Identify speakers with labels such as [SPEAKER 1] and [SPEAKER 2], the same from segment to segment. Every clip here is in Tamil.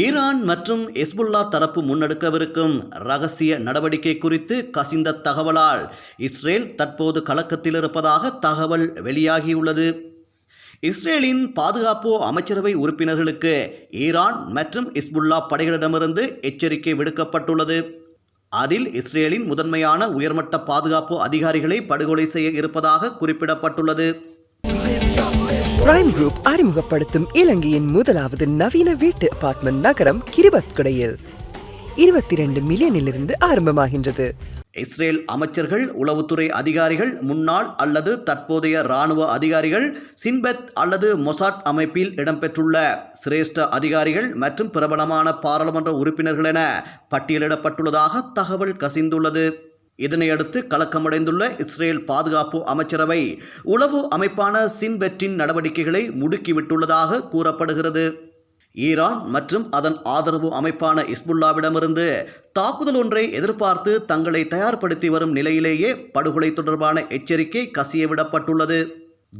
[SPEAKER 1] ஈரான் மற்றும் எஸ்புல்லா தரப்பு முன்னெடுக்கவிருக்கும் ரகசிய நடவடிக்கை குறித்து கசிந்த தகவலால் இஸ்ரேல் தற்போது கலக்கத்தில் இருப்பதாக தகவல் வெளியாகியுள்ளது. இஸ்ரேலின் பாதுகாப்பு அமைச்சரவை உறுப்பினர்களுக்கு ஈரான் மற்றும் இஸ்புல்லா படைகளிடமிருந்து எச்சரிக்கை விடுக்கப்பட்டுள்ளது. அதில் இஸ்ரேலின் முதன்மையான உயர்மட்ட பாதுகாப்பு அதிகாரிகளை படுகொலை செய்ய இருப்பதாக குறிப்பிடப்பட்டுள்ளது.
[SPEAKER 2] பிரைம் குரூப் அறிமுகப்படுத்தும் இலங்கையின் முதலாவது நவீன வீட்டு அபார்ட்மெண்ட் நகரம் கிரிபத்குடையில். இருபத்தி ரெண்டு மில்லியனிலிருந்து ஆரம்பமாகின்றது.
[SPEAKER 1] இஸ்ரேல் அமைச்சர்கள் உளவுத்துறை அதிகாரிகள் முன்னாள் அல்லது தற்போதைய இராணுவ அதிகாரிகள் சின்பெத் அல்லது மொசாட் அமைப்பில் இடம்பெற்றுள்ள சிரேஷ்ட அதிகாரிகள் மற்றும் பிரபலமான பாராளுமன்ற உறுப்பினர்கள் என பட்டியலிடப்பட்டுள்ளதாக தகவல் கசிந்துள்ளது. இதனையடுத்து கலக்கமடைந்துள்ள இஸ்ரேல் பாதுகாப்பு அமைச்சரவை உளவு அமைப்பான சின்பெற்றின் நடவடிக்கைகளை முடுக்கிவிட்டுள்ளதாக கூறப்படுகிறது. ஈரான் மற்றும் அதன் ஆதரவு அமைப்பான இஸ்புல்லாவிடமிருந்து தாக்குதல் ஒன்றை எதிர்பார்த்து தங்களை தயார்படுத்தி வரும் நிலையிலேயே படுகொலை தொடர்பான எச்சரிக்கை கசியவிடப்பட்டுள்ளது.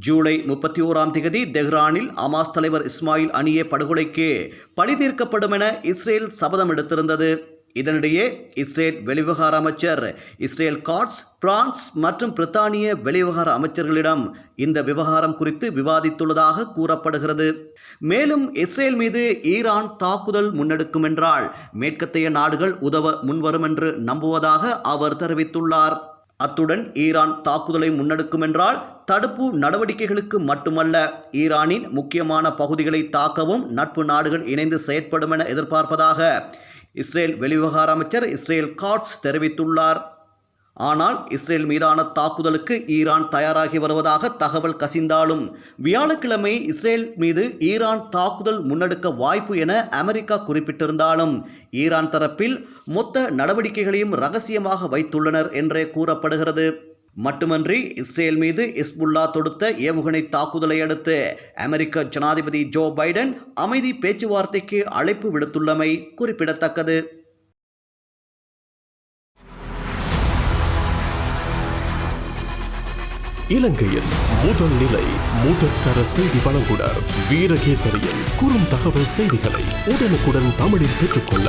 [SPEAKER 1] ஜூலை முப்பத்தி ஓராம் தேதி தெஹ்ரானில் அமாஸ் தலைவர் இஸ்மாயில் அணியே படுகொலைக்கு பழி தீர்க்கப்படும் என இஸ்ரேல் சபதம் எடுத்திருந்தது. இதனிடையே இஸ்ரேல் வெளிவிவகார அமைச்சர் இஸ்ரேல் காட்ஸ் பிரான்ஸ் மற்றும் பிரித்தானிய வெளிவிவகார அமைச்சர்களிடம் இந்த விவகாரம் குறித்து விவாதித்துள்ளதாக கூறப்படுகிறது. மேலும் இஸ்ரேல் மீது ஈரான் தாக்குதல் முன்னெடுக்கும் என்றால் மேற்கத்தைய நாடுகள் உதவ முன்வரும் என்று நம்புவதாக அவர் தெரிவித்துள்ளார். அத்துடன் ஈரான் தாக்குதலை முன்னெடுக்கும் என்றால் தடுப்பு நடவடிக்கைகளுக்கு மட்டுமல்ல ஈரானின் முக்கியமான பகுதிகளை தாக்கவும் நட்பு நாடுகள் இணைந்து செயற்படும் என எதிர்பார்ப்பதாக இஸ்ரேல் வெளிவிவகார அமைச்சர் இஸ்ரேல் காட்ஸ் தெரிவித்துள்ளார். ஆனால் இஸ்ரேல் மீதான தாக்குதலுக்கு ஈரான் தயாராகி வருவதாக தகவல் கசிந்தாலும் வியாழக்கிழமை இஸ்ரேல் மீது ஈரான் தாக்குதல் முன்னெடுக்க வாய்ப்பு என அமெரிக்கா குறிப்பிட்டிருந்தாலும் ஈரான் தரப்பில் மொத்த நடவடிக்கைகளையும் ரகசியமாக வைத்துள்ளனர் என்றே கூறப்படுகிறது. மட்டுமன்றி இஸ்ரேல் மீது இஸ்புல்லா தொடுத்த ஏவுகணை தாக்குதலை அடுத்து அமெரிக்க ஜனாதிபதி ஜோ பைடன் அமைதி பேச்சுவார்த்தைக்கு அழைப்பு விடுத்துள்ளமை குறிப்பிடத்தக்கது.
[SPEAKER 3] இலங்கையின் முதல் நிலை முதற்கர செய்தி வழங்குனர் வீரகேசரியின் குறும் தகவல் செய்திகளை உடனுக்குடன் தமிழில் பெற்றுக்கொள்ள